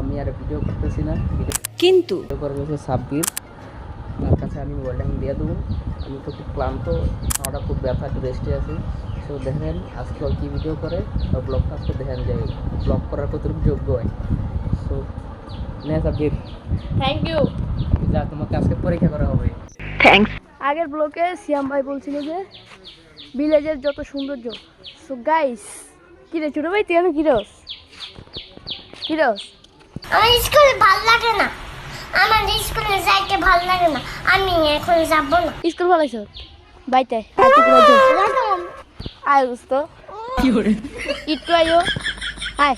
আমি আর ভিডিও করতেছি না। ভিডিও কিন্তু করবে হচ্ছে সাব্বির তার কাছে আমি মোবাইলটা আমি দিয়ে দেবো। আমি তো খুব ক্লান্ত আমারটা খুব ব্যথা একটু রেস্টে আছি। তো দেখেন আজকে কী ভিডিও করে? আর ব্লগটা আজকে দেখেন যে ব্লগ করার কতটুকু যোগ্য হয়। সো নে সাব্বির থ্যাংক ইউ যা তোমাকে আজকে পরীক্ষা করা হবে। থ্যাংকস আগের ব্লকে সিয়াম ভাই বলছিল যে ভিলেজের যত সৌন্দর্য। সো গাইস কিরে ছোট ভাই তুই আমি কিরস? কিরস? আমার স্কুল ভালো লাগে না। আমার স্কুলে যাইতে ভালো লাগে না। আমি এখন যাব না। স্কুল ভালো ভালাইছ বাইতে। আয় তুই করে যাও। আয় দোস্ত একটু আয়ো আয়।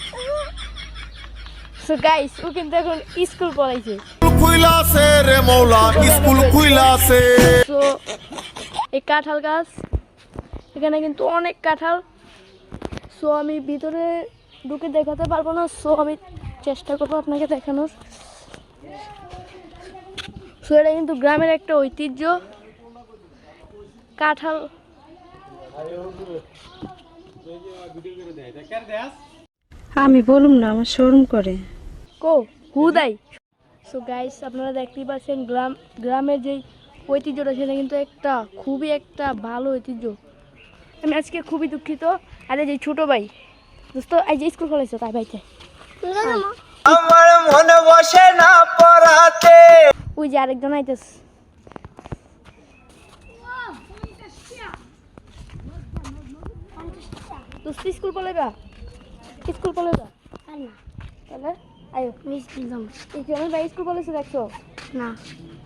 সো গাইস ও কিন্তু এখন স্কুল পড়াইছে। খুইলা রে মৌলা স্কুল খুইলা সো এই কাঁঠাল গাছ এখানে কিন্তু অনেক কাঁঠাল। সো আমি ভিতরে ঢুকে দেখাতে পারব না। সো আমি চেষ্টা করব আপনাকে দেখানোর। সো এটা কিন্তু গ্রামের একটা ঐতিহ্য। কাঁঠাল। আমি বলুম না আমার শোরুম করে। কো হুদাই। সো গাইস আপনারা দেখতেই পাচ্ছেন গ্রাম গ্রামের যেই ঐতিহ্যটা সেটা কিন্তু একটা খুবই একটা ভালো ঐতিহ্য। আমি আজকে খুবই দুঃখিত। আরে যে ছোটো ভাই দোস্ত এই যে স্কুল খোলাইছো তাই ভাইতে আমার মনে বসে না পড়াতে। ওই যে আরেকজন আইতেস দোস্ত স্কুল পলাইবা স্কুল পলাইবা তাহলে আয়ো। স্কুল যাব এখানে ভাই স্কুল দেখছ না।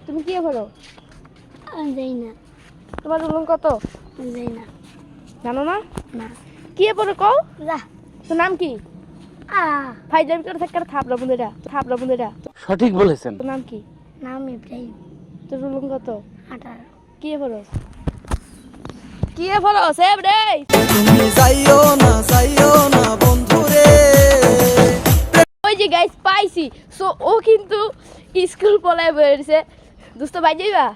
তুমি কি করো? আমি যাই না। তোমার রুম কত? আমি যাই না। জানো না? না। কি পড়ে কও? যা। তোর নাম কি? ফাইজাম করে থাকার থাপলা বন্ধুরা থাপলা বন্ধুরা। সঠিক বলেছেন। তোর নাম কি? নাম ইব্রাহিম। তোর রুম কত? আঠারো। কি ফরস কি ফরস এ রে তুমি যাইও না যাইও না বন্ধু রে ওই যে গাইস পাইছি। সো ও কিন্তু স্কুল পলায় বেরিয়েছে দোস্ত বাই যাইবা?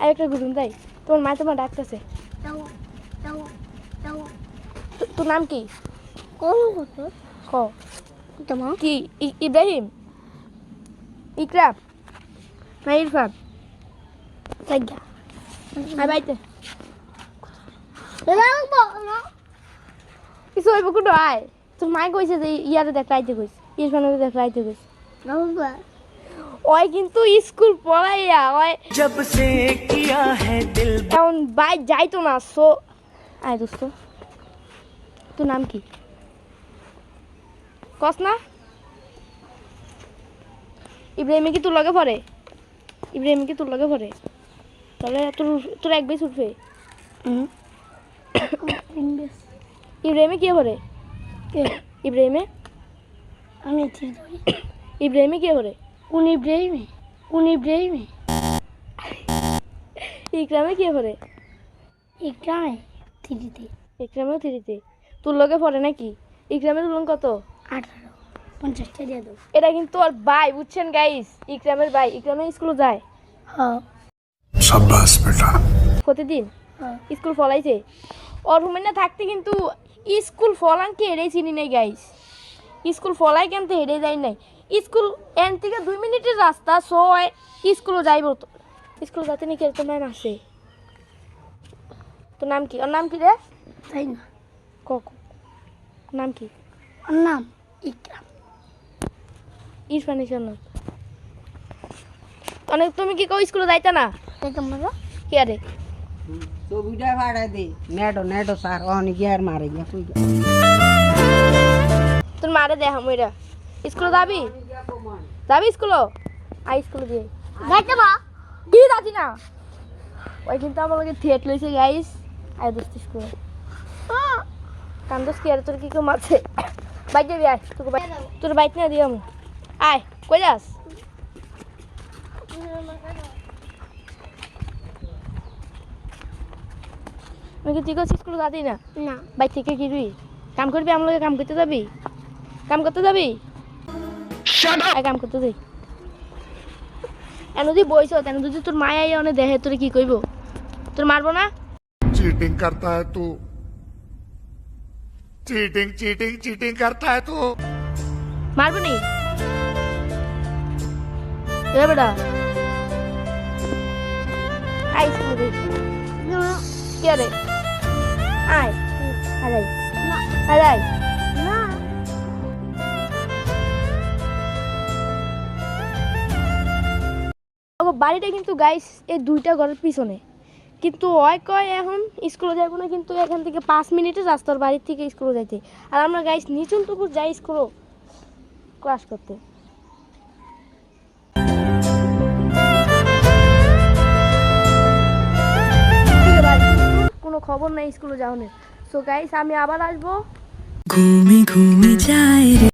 আর একটা ঘুরুন তাই। তোমার মা তোমার ডাকতেছে। তোর নাম কি? কোন কত ক? তোমার কি? ই- ইব্রাহিম? ইকরাম না ইরফান? জায়গা আর বাইতে। লাগবো না কিছু হইব কোনো আয়। তোর মাই কইছে যে ইয়ারে দেখ রাইতে কইছে ইরফানের দেখ রাইতে কইছে ওই কিন্তু স্কুল পড়াইয়া ওই জব সে কিয়া হে দিল বাই যাইতো না সো আয় দোস্ত। তোর নাম কি? কস না। ইব্রাহিমে কি তোর লগে পড়ে? ইব্রাহিমে কি তোর লগে পড়ে? তাহলে তোর তোর এক বেশ উঠবে। ইব্রাহিমে কি পড়ে? ইব্রাহিমে? আমি ইব্রাহিমে কি পড়ে? কোন ইব্রাহিমে? কোন ইব্রাহিমে? ইকরামে কি পড়ে? ইকরামে থ্রিতে ইকরামেও থ্রিতে তোর লগে পড়ে নাকি? ইকরামের তুলন কত? আঠারো পঞ্চাশটা দিয়ে দেবো। এটা কিন্তু আর ভাই বুঝছেন গাইস ইকরামের ভাই ইকরামের স্কুলে যায়। হ্যাঁ। শাবাশ বেটা। প্রতিদিন? হ্যাঁ। স্কুল ফলাইছে? ওর রুমে থাকতে কিন্তু স্কুল ফলানকে হেরেই চিনি নাই গাইস স্কুল ফলাই কেমতে হেরে যাই নাই। স্কুল এন থেকে দুই মিনিটের রাস্তা সো স্কুলও যাইব তো। স্কুল যাতে নাকি এরকম ম্যাম আসে তোর নাম কি? ওর নাম কি রে? তাই না। কক নাম কি? ওর নাম? ইকরাম ইরফান ইসলাম অনেক তুমি কি কও স্কুলে যাইতা না? কে আরে ছবিটা ভাড়া দে। নেটো নেটো স্যার অনেক গিয়ার মারে গিয়া কই তোর মারে দেখা মইরা স্কুলে যাবি? যাবি স্কুলে? আই স্কুলে দিয়ে। যাইতে বা কি যাচ্ছি না। ওই কিন্তু আমার লগে থিয়েট লইছে গাইস। আয় দোস্ত স্কুলে। কান্দস কি আর তোর কি কম আছে? বাইতে দিয়ে আয় তোকে বাইক তোর কাম করবি আমলোকে কাম করতে যাবি? কাম করতে যাবি? কাম করতে যাই এন যদি বইছ যদি তোর মায় আইয়া অনেক দেখে তোর কি কইব? তোর মারবো না? चीटिंग चीटिंग चीटिंग करता है तू মারবো নি এ বেটা আয় স্কুলে কে রে আয় আয় আয় আয় আয় ওগো বাড়িটা কিন্তু গাইস এই দুইটা ঘরের পিছনে কিন্তু ওই কয় এখন স্কুলে যাব না, কিন্তু এখান থেকে পাঁচ মিনিটের রাস্তার বাড়ির থেকে স্কুলে যাইতে। আর আমরা গাইস নিচুনটুকু যাই স্কুলে ক্লাস করতে। কিরে কোনো খবর নাই, স্কুলে যাওয়ার সো গাইস আমি আবার আসব। ঘুমে ঘুমে রে।